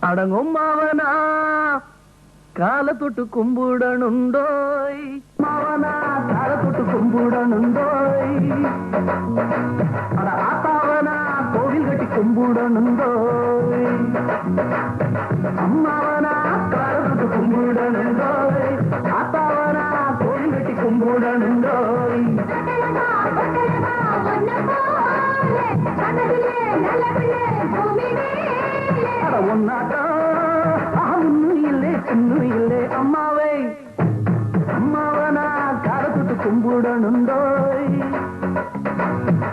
அடங்கும் மாவனா கால தொட்டு கும்பிடனுண்டோய் மாவனா கால தொட்டு கும்பிடனுண்டோய் அட ஆத்தாவனா கோவில் கட்டி கும்பிடனுண்டோய் அம்மாவனா கால தொட்டு கும்பிடனுண்டோய் ஆத்தாவனா கோவில் கட்டி கும்பிடனுண்டோய் அம்மாவை அம்மாவனா கால தொட்டு கும்பிடணுண்டோய்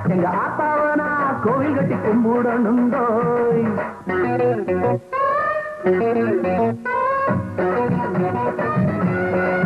எங்க ஆத்தாவனா கோவில் கட்டி கும்பிடணுண்டோய் வானம்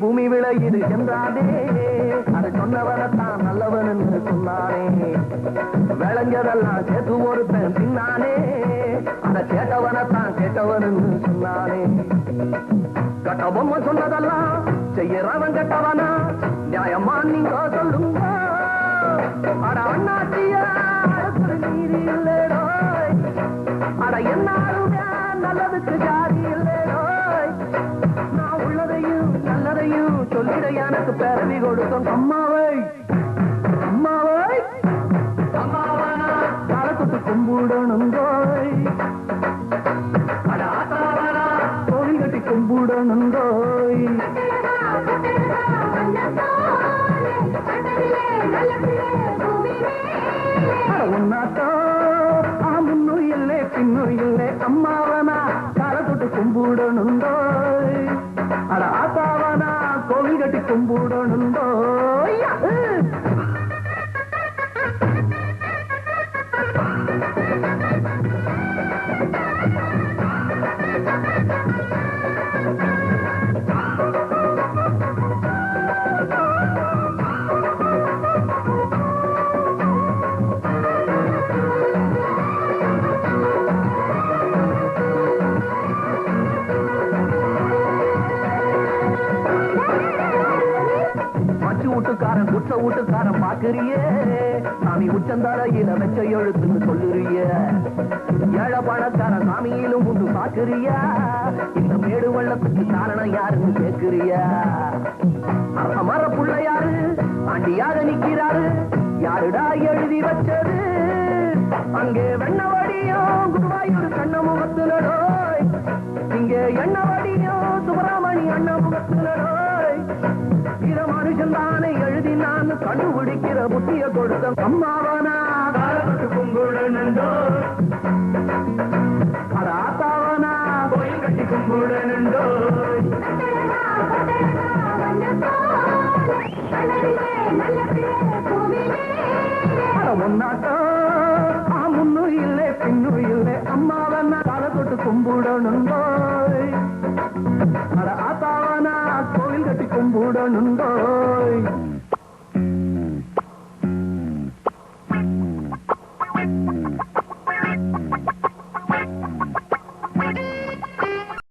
பூமி விளையுது என்றாதே அதை சொன்னவனத்தான் நல்லவன் என்று சொன்னானே. விளைஞ்சதெல்லாம் சேர்த்து ஒருத்தன் தின்னானே அதை கேட்டவனத்தான் கேட்டவன் என்று சொன்னானே. கட்ட பொம்மை சொன்னதெல்லாம் செய்யறவன் கட்டவனா? எனக்கு பிறவி கொடுத்தோம். அம்மாவை அம்மாவை அம்மாவனா கும்பிடணும் கோவை அட கோவில் கட்டி கும்பிடணும் தோய் அட ஆ முன்னும் இல்லை பின்னும் இல்லை அம்மாவனா தலை தொட்டு கும்பிடணும் தோய் கோவில் கட்டி உச்ச குற்ற பாக்குறியே. சாமி உச்சந்தலையில வச்ச எழுத்துன்னு சொல்லுறிய. ஏழை பணக்கார சாமியிலும் உண்டு பாக்குறியா இந்த மேடு வெள்ளத்துக்கு காரணம் யாருன்னு கேக்குறியா. அமர புள்ள யாரு ஆண்டியாக நிக்கிறாரு. யாருடா எழுதி வச்சது? அங்கே வெண்ணவடியோ குருவாயூர் கண்ண முகத்துலடோய் இங்கே எண்ணவடியோ சுப்பிரமணி அண்ண முகத்துலடோய் மனுஷன் தானே எழுதி நான் கண்டுபிடிக்கிற புத்திய கொடுத்த அம்மாவனா? கும்பிடணுண்டோ அட கோயில் கட்டி கும்பிடணுண்டோ அட ஒன்னாட்டோ ஆ முன்னும் இல்லை பின்னும் இல்லை அம்மாவன்னா தலை தொட்டு கும்பிடணுண்டோ